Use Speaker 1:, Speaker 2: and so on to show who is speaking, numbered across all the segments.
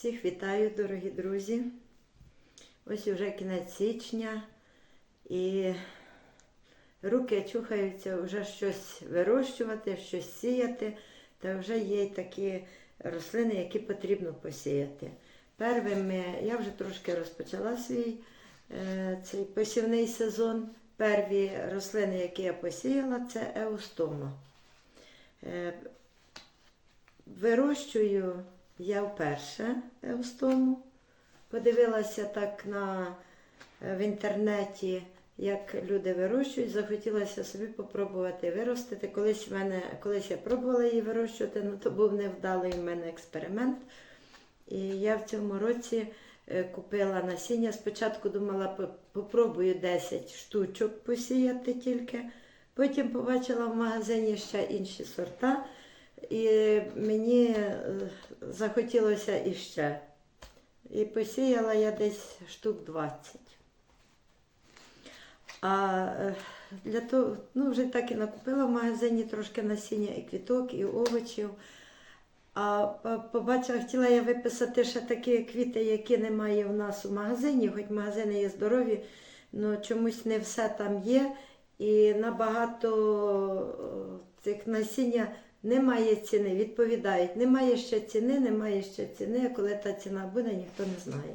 Speaker 1: Всіх вітаю, дорогі друзі. Ось уже кінець січня і руки чухаються вже щось вирощувати, щось сіяти, та вже є такі рослини, які потрібно посіяти. Первими я вже трошки розпочала свій е, цей посівний сезон. Перві рослини, які я посіяла, це еустома. Е, Вирощую я вперше в еустому. Подивилася так на, е, в інтернеті, як люди вирощують. Захотілося собі попробувати виростити. Колись, в мене, колись я пробувала її вирощувати, але то був невдалий в мене експеримент. І я в цьому році е, купила насіння. Спочатку думала, по- попробую 10 штучок посіяти тільки. Потім побачила в магазині ще інші сорта. І мені е, захотілося іще. І посіяла я десь штук 20. А е, для того, ну вже так і накупила в магазині трошки насіння і квіток, і овочів. А побачила, хотіла я виписати ще такі квіти, які немає в нас у магазині, хоч магазини є здорові, але чомусь не все там є. І набагато цих насіння немає ціни, відповідають, немає ще ціни, немає ще ціни, коли та ціна буде, ніхто не знає.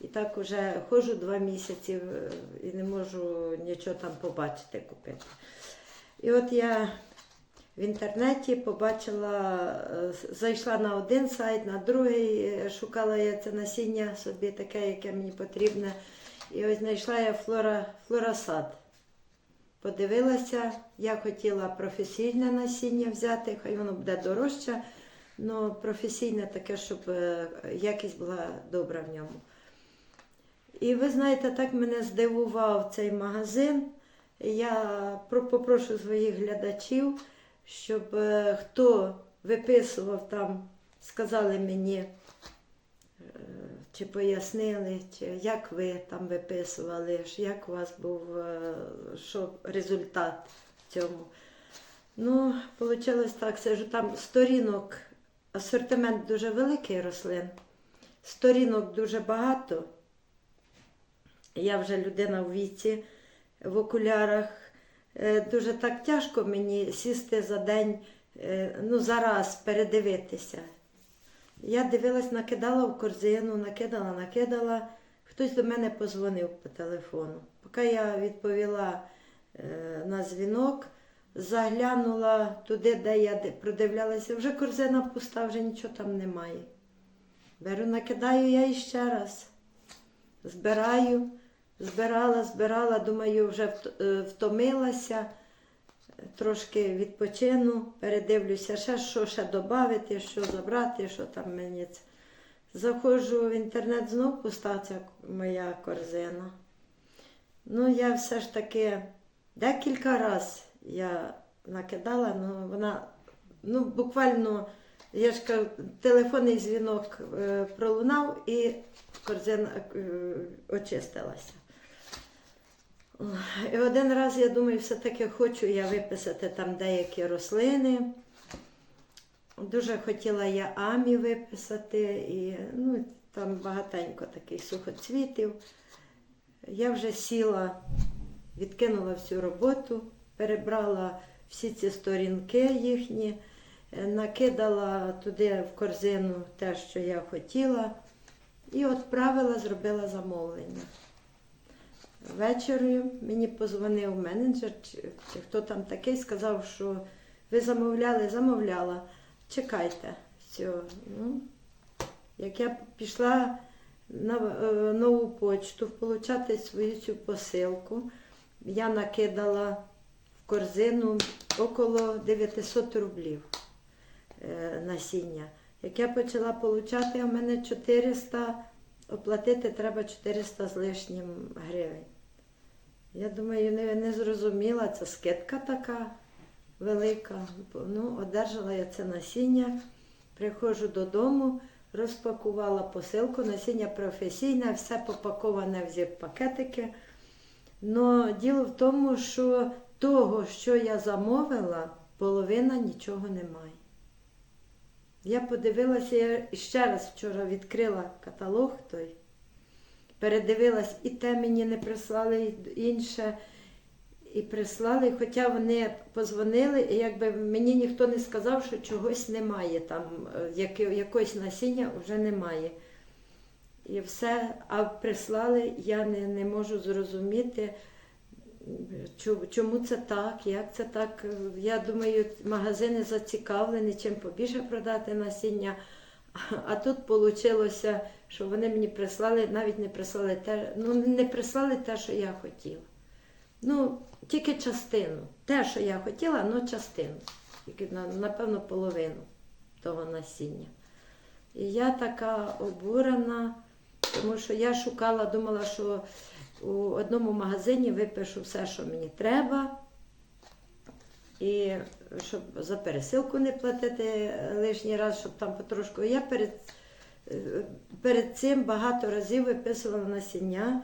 Speaker 1: І так уже ходжу два місяці е, і не можу нічого там побачити, купити. І от я в інтернеті побачила, е, зайшла на один сайт, на другий, е, шукала я це насіння собі таке, яке мені потрібне. І ось знайшла я флора, флорасад. Подивилася, я хотіла професійне насіння взяти, хай воно буде дорожче, але професійне таке, щоб е, якість була добра в ньому. І ви знаєте, так мене здивував цей магазин. Я попрошу своїх глядачів, щоб е, хто виписував там, сказали мені, е, чи пояснили, чи як ви там виписували, як у вас був е, що результат в цьому. Ну, вийшло так, сижу там сторінок, асортимент дуже великий рослин, сторінок дуже багато. Я вже людина в віці в окулярах. Е, Дуже так тяжко мені сісти за день, е, ну зараз передивитися. Я дивилась, накидала в корзину, накидала, накидала. Хтось до мене позвонив по телефону. Поки я відповіла е, на дзвінок, заглянула туди, де я продивлялася, вже корзина пуста, вже нічого там немає. Беру, накидаю я іще раз. Збираю, збирала, збирала, думаю, вже е, втомилася, трошки відпочину, передивлюся, ще що ще додати, що забрати, що там мені. Заходжу в інтернет, знов пуста моя корзина. Ну, я все ж таки декілька разів я накидала, ну вона ну, буквально, я ж кажу, телефонний дзвінок е, пролунав і корзина е, очистилася. І один раз я думаю, все-таки хочу я виписати там деякі рослини. Дуже хотіла я амі виписати, і ну, там багатенько таких сухоцвітів. Я вже сіла, відкинула всю роботу, перебрала всі ці сторінки їхні, е, накидала туди в корзину те, що я хотіла, і відправила, зробила замовлення. Ввечері мені позвонив менеджер, чи, чи хто там такий, сказав, що ви замовляли, замовляла. Чекайте. Все. Ну, як я пішла на е, нову почту отримати свою цю посилку, я накидала в корзину около 900 рублів е, насіння. Як я почала а в мене 400, оплатити треба 400 з лишнім гривень. Я думаю, не, не зрозуміла, це скидка така велика. Ну, одержала я це насіння, приходжу додому, розпакувала посилку, насіння професійне, все попаковане в зіп-пакетики. Но діло в тому, що того, що я замовила, половина нічого немає. Я подивилася, я ще раз вчора відкрила каталог той, передивилась, і те мені не прислали, і інше. І прислали, хоча вони позвонили, і якби мені ніхто не сказав, що чогось немає там, е, якогось насіння вже немає. І все, а прислали, я не, не можу зрозуміти, чому це так, як це так. Я думаю, магазини зацікавлені, чим побільше продати насіння. А тут вийшло, що вони мені прислали, навіть не прислали те, ну не прислали те, що я хотіла. Ну, тільки частину. Те, що я хотіла, ну частину. Тільки, напевно, половину того насіння. І я така обурена, тому що я шукала, думала, що у одному магазині випишу все, що мені треба. І щоб за пересилку не платити лишній раз, щоб там потрошку. Я перед, перед цим багато разів виписувала насіння.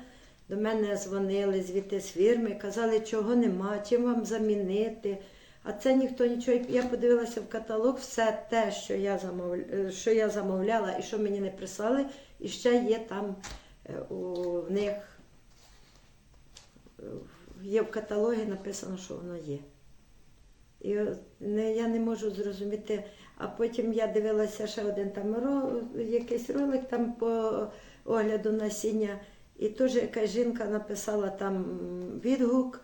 Speaker 1: До мене дзвонили звідти з фірми, казали, чого нема, чим вам замінити. А це ніхто нічого. Я подивилася в каталог, все те, що я, замов... е, що я замовляла і що мені не прислали, і ще є там е, у них е, є в каталогі написано, що воно є. І я не можу зрозуміти. А потім я дивилася ще один там якийсь ролик там по огляду насіння. І теж якась жінка написала там відгук,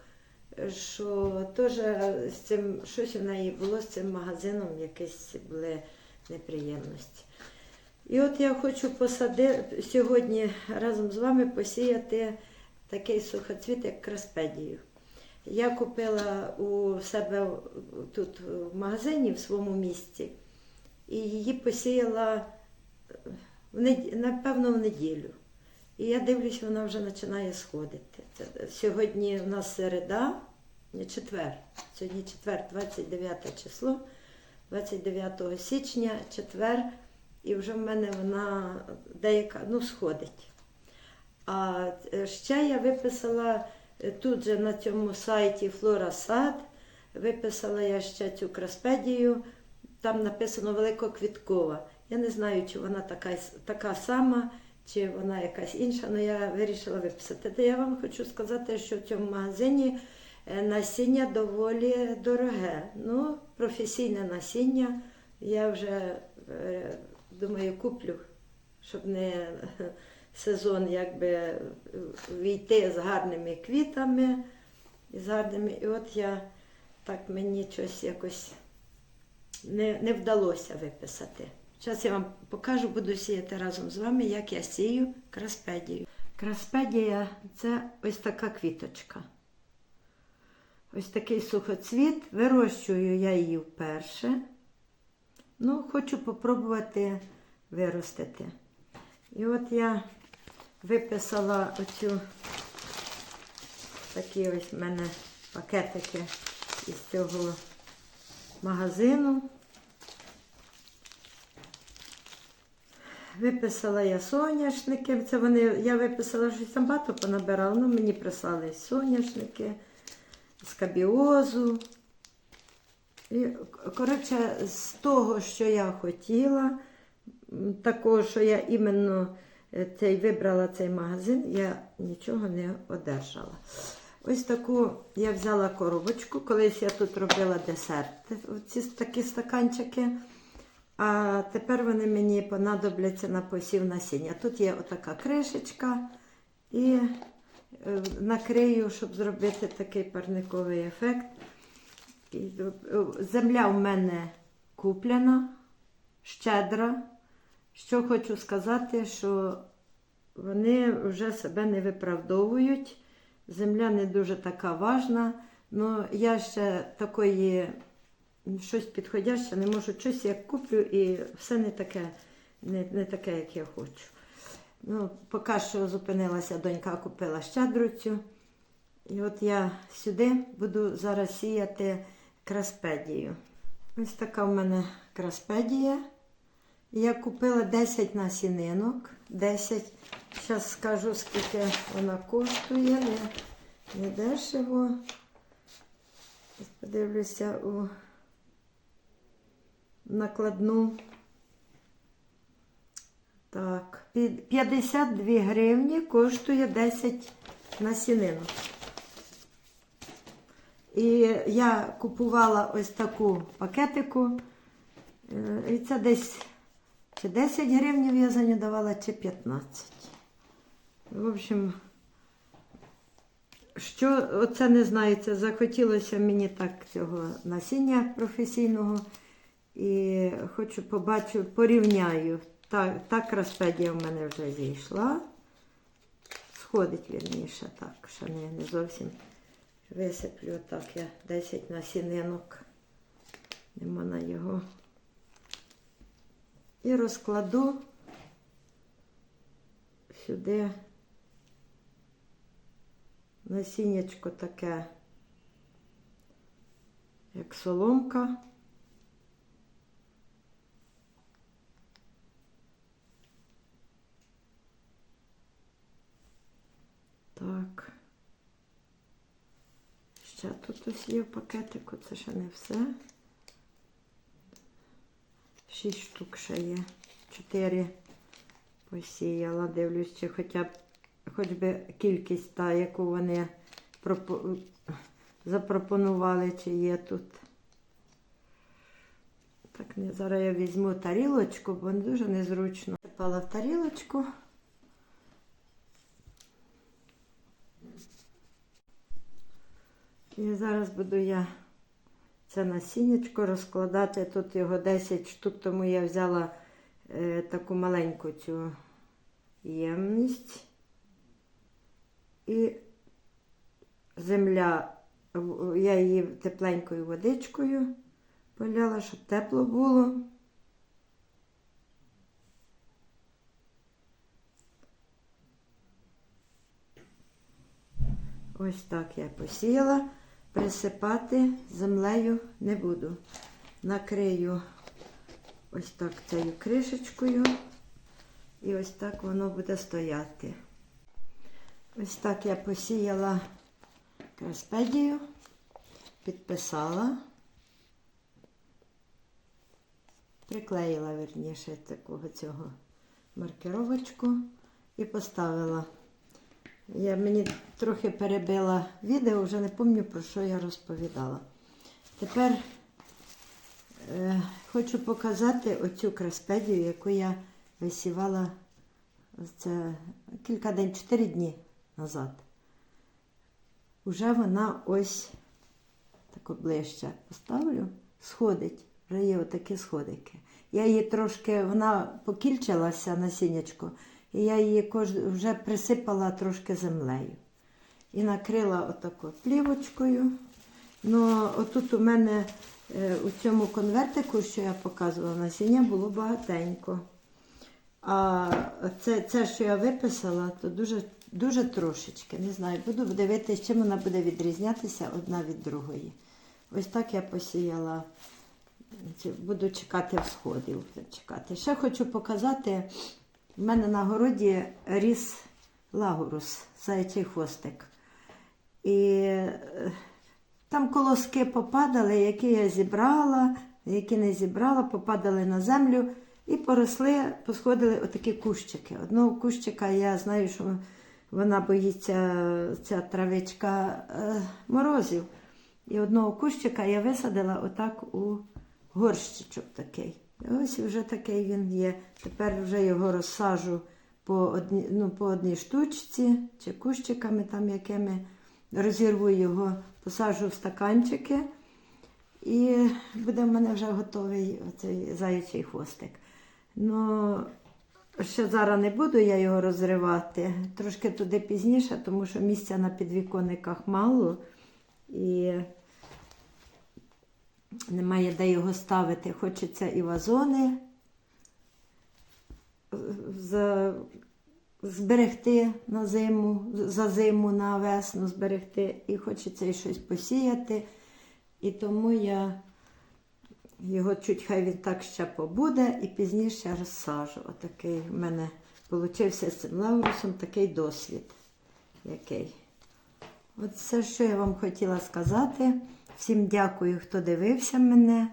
Speaker 1: що теж з цим щось у неї було з цим магазином, якісь були неприємності. І от я хочу посадити сьогодні разом з вами посіяти такий сухоцвіт, як краспедію. Я купила у себе тут в магазині в своєму місті і її посіяла нед- напевно в неділю. І я дивлюсь, вона вже починає сходити. Це, сьогодні у нас середа, четвер. Сьогодні четвер, 29 число, 29 січня, четвер, і вже в мене вона деяка ну, сходить. А е, ще я виписала е, тут же на цьому сайті Флора Сад, виписала я ще цю краспедію, там написано великоквіткова. Я не знаю, чи вона така, така сама, чи вона якась інша, але я вирішила виписати. Та я вам хочу сказати, що в цьому магазині е, насіння доволі дороге. Ну, професійне насіння. Я вже е, думаю, куплю, щоб не сезон якби е, війти з гарними квітами. І з гарними. І от я так мені щось якось не, не вдалося виписати. Зараз я вам покажу, буду сіяти разом з вами, як я сію краспедію. Краспедія це ось така квіточка. Ось такий сухоцвіт. Вирощую я її вперше. Ну, хочу попробувати виростити. І от я виписала оцю такі ось в мене пакетики із цього магазину. Виписала я соняшники. Це вони, я виписала щось там багато понабирала, ну мені прислали соняшники, скабіозу. І, коротше, з того, що я хотіла, такого, що я іменно цей, вибрала цей магазин, я нічого не одержала. Ось таку я взяла коробочку. Колись я тут робила десерти, ці такі стаканчики. А тепер вони мені понадобляться на посів насіння. Тут є отака кришечка і е, накрию, щоб зробити такий парниковий ефект. Е, Земля в мене куплена, щедра. Що хочу сказати, що вони вже себе не виправдовують. Земля не дуже така важна. але я ще такої щось підходяще, не можу щось як куплю і все не таке, не, не таке, як я хочу. Ну, поки що зупинилася донька, купила щедруцю. І от я сюди буду зараз сіяти краспедію. Ось така в мене краспедія. Я купила 10 насінинок. 10. Зараз скажу, скільки вона коштує. Не, не дешево. Подивлюся у накладну. Так, пі- 52 гривні коштує 10 насінинок. І я купувала ось таку пакетику. Е, І це десь чи 10 гривень я за давала, чи 15. В общем, що оце не знаю, захотілося мені так цього насіння професійного. І хочу побачу, порівняю. Так, так распедія в мене вже зійшла. Сходить вірніше, так, ще не, не зовсім висиплю так я 10 насінинок. Нема на його. І розкладу сюди насіннячко таке, як соломка. Так. Ще тут ось є в пакетику, це ще не все. Шість штук ще є. Чотири посіяла. Дивлюсь, чи хоча б хоч би кількість та, яку вони пропо- запропонували, чи є тут. Так, не, зараз я візьму тарілочку, бо дуже незручно. Сипала в тарілочку. І зараз буду я це насіннячко розкладати. Тут його 10 штук, тому я взяла е, таку маленьку цю ємність. І земля, я її тепленькою водичкою поляла, щоб тепло було. Ось так я посіяла. Присипати землею не буду. Накрию ось так цією кришечкою. І ось так воно буде стояти. Ось так я посіяла краспедію, підписала, приклеїла верніше такого цього маркировочку і поставила. Я мені трохи перебила відео, вже не пам'ятаю, про що я розповідала. Тепер е, хочу показати оцю краспедію, яку я висівала це кілька днів, 4 дні назад. Уже вона ось так ближче поставлю, сходить. Вже є отакі сходики. Я її трошки, вона покільчилася насіннячко, і я її вже присипала трошки землею. І накрила отако плівочкою. Ну, отут у мене е, у цьому конвертику, що я показувала насіння, було багатенько. А це, це, що я виписала, то дуже, дуже трошечки. Не знаю, буду дивитися, чим вона буде відрізнятися одна від другої. Ось так я посіяла. Буду чекати всходів. Чекати. Ще хочу показати. У мене на городі ріс лагурус, заячий хвостик. І е, там колоски попадали, які я зібрала, які не зібрала, попадали на землю і поросли, посходили отакі кущики. Одного кущика я знаю, що вона боїться, ця травичка е, морозів. І одного кущика я висадила отак у горщичок такий. Ось вже такий він є. Тепер вже його розсажу по одній, ну, по одній штучці чи кущиками там якими. Розірву його, посаджу в стаканчики. І буде в мене вже готовий оцей заячий хвостик. Ну, ще зараз не буду я його розривати. Трошки туди пізніше, тому що місця на підвіконниках мало. І немає де його ставити. Хочеться і вазони зберегти на зиму, за зиму на весну зберегти, і хочеться і щось посіяти. І тому я його чуть хай він так ще побуде і пізніше розсажу. Отакий в мене получився з цим лаурусом такий досвід. Який. От все, що я вам хотіла сказати. Всім дякую, хто дивився мене.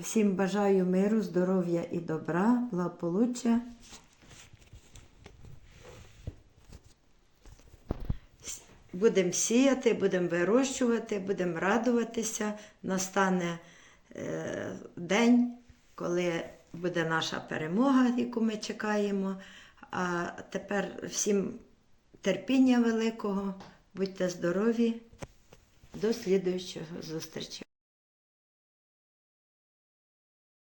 Speaker 1: Всім бажаю миру, здоров'я і добра, благополуччя. Будемо сіяти, будемо вирощувати, будемо радуватися. Настане е, день, коли буде наша перемога, яку ми чекаємо. А тепер всім терпіння великого, будьте здорові. До слідуючого зустрічі.